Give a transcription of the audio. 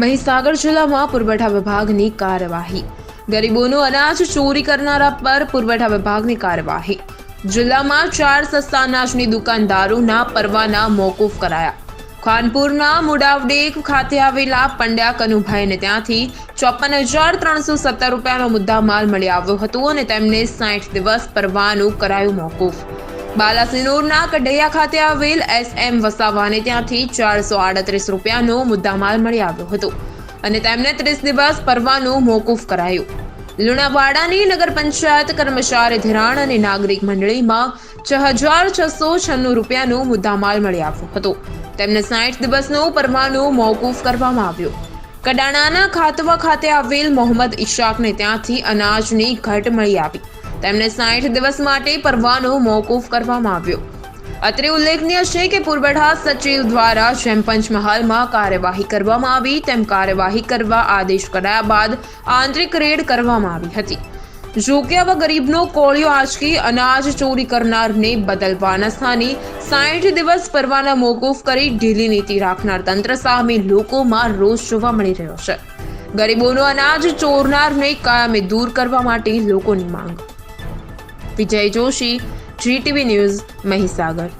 મહીસાગર જિલ્લામાં પુરવઠા વિભાગની કાર્યવાહી. ગરીબોનું અનાજ ચોરી કરનારા પર પુરવઠા વિભાગની કાર્યવાહી. જિલ્લામાં ચાર સસ્તા અનાજની દુકાનદારોના પરવાના મોકૂફ કરાયા. ખાનપુરના મુડાવડેક ખાતે આવેલા પંડ્યા કનુભાઈને ત્યાંથી ચોપન હજાર ત્રણસો સત્તર રૂપિયાનો મુદ્દામાલ મળી આવ્યો હતો અને તેમને સાઠ દિવસ પરવાનું કરાયું મોકૂફ. બાલાસિનોરના કઢૈયા ખાતે આવેલ એસ એમ વસાવાને ત્યાંથી ચારસો આડત્રીસ રૂપિયાનો મુદ્દામાલ મળી આવ્યો હતો અને તેમને ત્રીસ દિવસ પરવાનું મોકૂફ કરાયું. લુણાવાડાની નગર પંચાયત કર્મચારી ધિરાણ અને નાગરિક મંડળીમાં છ હજાર છસો છન્નું રૂપિયાનો મુદ્દામાલ મળી આવ્યો હતો. તેમને સાઠ દિવસનું પરવાનું મોકૂફ કરવામાં આવ્યું. કડાણાના ખાતવા ખાતે આવેલ મોહમ્મદ ઇશાકને ત્યાંથી અનાજની ઘટ મળી આવી. તેમને સાઠ દિવસ માટે પરવાનો મોકૂફ કરવામાં આવ્યો. અત્રે ઉલ્લેખનીય છે કે પુરવઠા સચિવ દ્વારા જેમ પંચમહાલમાં કાર્યવાહી કરવામાં આવી, તેમ કાર્યવાહી કરવા આદેશ કરાયા બાદ આંતરિક રેડ કરવામાં આવી હતી. જો કે આવા ગરીબનો કોળિયો આંચકી અનાજ ચોરી કરનારને બદલવાના સ્થાને સાઠ દિવસ પરવાના મોકૂફ કરી ઢીલી નીતિ રાખનાર તંત્ર સામે લોકોમાં રોષ જોવા મળી રહ્યો છે. ગરીબોનો અનાજ ચોરનારને કાયમે દૂર કરવા માટે લોકોની માંગ. Vijay Joshi GTV news Mahisagar.